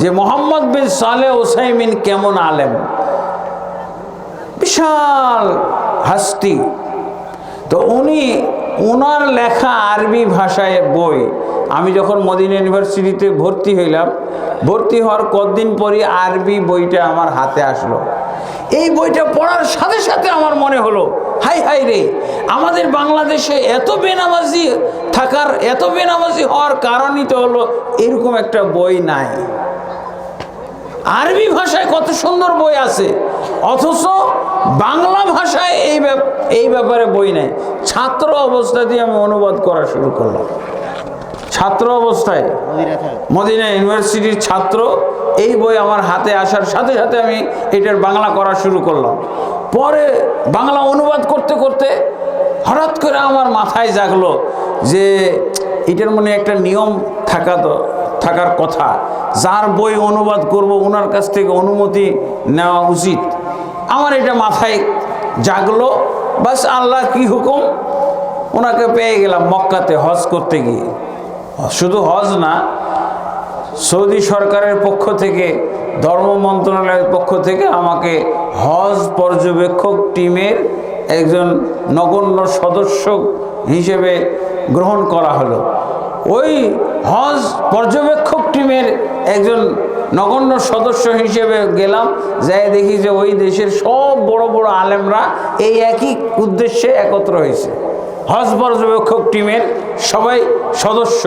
যে মোহাম্মদ বিন সালে ওসাইমিন কেমন আলেম? বিশাল হাস্তি। তো উনি ওনার লেখা আরবি ভাষায় বই। আমি যখন মদিনা ইউনিভার্সিটিতে ভর্তি হইলাম, ভর্তি হওয়ার কদিন পরই আরবি বইটা আমার হাতে আসলো। এই বইটা পড়ার সাথে সাথে আমার মনে হলো, হাই হাই রে, আমাদের বাংলাদেশে এত বেনামাজি থাকার, এত বেনামাজি হওয়ার কারণই তো হলো এরকম একটা বই নাই। আরবি ভাষায় কত সুন্দর বই আছে? অথচ বাংলা ভাষায় এই এই ব্যাপারে বই নেই। ছাত্র অবস্থা দিয়ে আমি অনুবাদ করা শুরু করলাম। ছাত্র অবস্থায় মদিনা ইউনিভার্সিটির ছাত্র এই বই আমার হাতে আসার সাথে সাথে আমি এটার বাংলা করা শুরু করলাম। পরে বাংলা অনুবাদ করতে করতে হঠাৎ করে আমার মাথায় জাগলো যে এটার মনে একটা নিয়ম থাকা তো থাকার কথা। যার বই অনুবাদ করব, ওনার কাছ থেকে অনুমতি নেওয়া উচিত। আমার এটা মাথায় জাগলো, বাস আল্লাহ কি হুকুম? ওনাকে পেয়ে গেলাম মক্কাতে হজ করতে গিয়ে। শুধু হজ না, সৌদি সরকারের পক্ষ থেকে, ধর্ম মন্ত্রণালয়ের পক্ষ থেকে আমাকে হজ পর্যবেক্ষক টিমের একজন নগণ্য সদস্য হিসেবে গ্রহণ করা হলো। ওই হজ পর্যবেক্ষক একজন নগণ্য সদস্য হিসেবে গেলাম, যাই দেখি যে ওই দেশের সব বড় বড় আলেমরা এই একই উদ্দেশ্যে একত্র হয়েছে। হজ পর্যবেক্ষক টিমের সবাই সদস্য।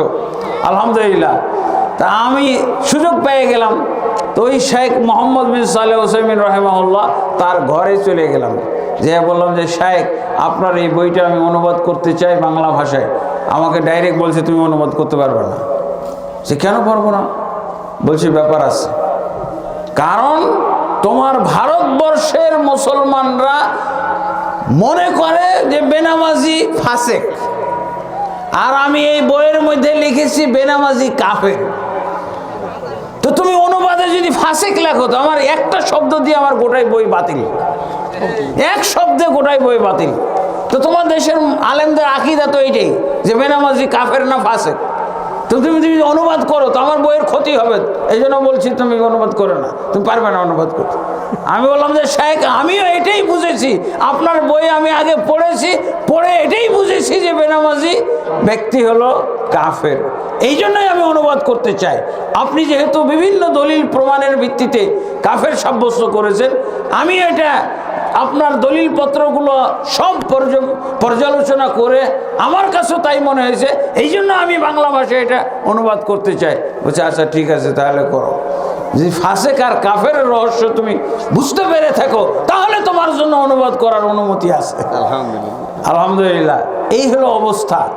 আলহামদুলিল্লাহ। তা আমি সুযোগ পেয়ে গেলাম। তো ওই শেখ মোহাম্মদ বিন সালে হোসেমিন রহেমাউল্লাহ তার ঘরে চলে গেলাম। যে বললাম যে, শেখ, আপনার এই বইটা আমি অনুবাদ করতে চাই বাংলা ভাষায়। আমাকে ডাইরেক্ট বলছে, তুমি অনুবাদ করতে পারবে না। সে কেন পারব না? বলছি, ব্যাপার আছে। কারণ তোমার ভারতবর্ষের মুসলমানরা মনে করে যে বেনামাজি ফাসেক। আর আমি এই বইয়ের মধ্যে লিখেছি বেনামাজি কাফের। তো তুমি অনুবাদে যদি ফাসেক লেখো, তো আমার একটা শব্দ দিয়ে আমার গোটাই বই বাতিল। এক শব্দে গোটাই বই বাতিল। তো তোমার দেশের আলেমদের আকিদা তো এইটাই, যে বেনামাজি কাফের না ফাসেক। তো তুমি যদি অনুবাদ করো, তো আমার বইয়ের ক্ষতি হবে। এই জন্য বলছি, তুমি অনুবাদ করো না। তুমি পারবে না অনুবাদ করতে। আমি বললাম যে, শেখ, আমিও এটাই বুঝেছি। আপনার বই আমি আগে পড়েছি, পড়ে এটাই বুঝেছি যে বেনামাজি ব্যক্তি হলো কাফের। এই জন্যই আমি অনুবাদ করতে চাই। আপনি যেহেতু বিভিন্ন দলিল প্রমাণের ভিত্তিতে কাফের সাব্যস্ত করেছেন, আমি এটা আপনার দলিলপত্রগুলো সব পর্য- পর্যালোচনা করে আমার কাছেও তাই মনে হয়েছে এই জন্য আমি বাংলা ভাষায় এটা অনুবাদ করতে চাই। বলছে আচ্ছা ঠিক আছে তাহলে করো। যদি ফাঁসেক আর কাফের রহস্য তুমি বুঝতে পেরে থাকো তাহলে তোমার জন্য অনুবাদ করার অনুমতি আছে। আলহামদুলিল্লাহ। এই হলো অবস্থা।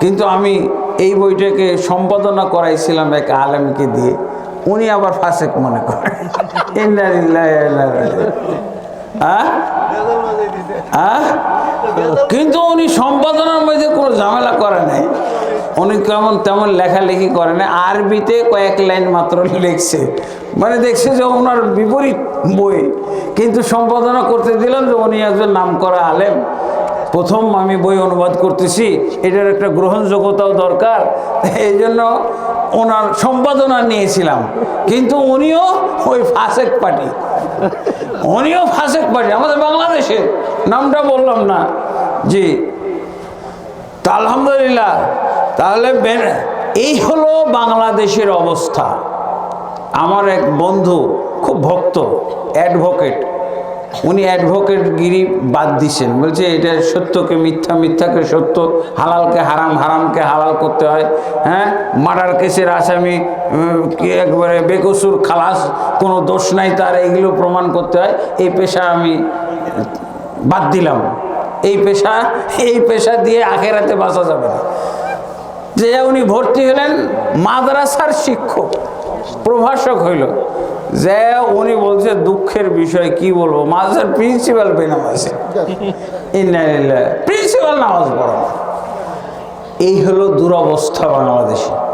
কিন্তু আমি এই বইটাকে সম্পাদনা করাইছিলাম এক আলেমকে দিয়ে উনি আবার ফাঁসেক মনে করেন। হ্যাঁ? হ্যাঁ? কিন্তু উনি সম্পাদনার মধ্যে কোনো ঝামেলা করে নাই। উনি কেমন তেমন লেখালেখি করে নাই। আরবিতে কয়েক লাইন মাত্র লিখছে। মানে দেখছে যে ওনার বিপরীত বই। কিন্তু সম্পাদনা করতে দিলাম যে উনি একজন নাম করা আলেম। প্রথম আমি বই অনুবাদ করতেছি, এটার একটা গ্রহণযোগ্যতাও দরকার, এই জন্য ওনার সম্পাদনা নিয়েছিলাম। কিন্তু উনিও ওই ফাসেক পার্টি। উনিও ফাসেক পার্টি, আমাদের বাংলাদেশে নামটা বললাম না। জি, তা আলহামদুলিল্লাহ, তাহলে এই হলো বাংলাদেশের অবস্থা। আমার এক বন্ধু, খুব ভক্ত, অ্যাডভোকেট উনি অ্যাডভোকেট গিরি বাদ দিছেন। বলছে, এটা সত্যকে মিথ্যা, মিথ্যাকে সত্য, হালালকে হারাম, হারামকে হালাল করতে হয়। হ্যাঁ? মার্ডার কেসের আসামি একবারে বেকসুর খালাস, কোনো দোষ নাই তার এগুলো প্রমাণ করতে হয়। এই পেশা আমি বাদ দিলাম। এই পেশা এই পেশা দিয়ে আখেরাতে বাঁচা যাবে না। যে উনি ভর্তি হলেন, মাদ্রাসার শিক্ষক, প্রভাষক হইল। যে উনি বলছে দুঃখের বিষয়, কি বলব? মাঝের প্রিন্সিপাল বেনামাজি প্রিন্সিপাল নামাজ পড়ানো এই হলো দুরবস্থা বাংলাদেশে।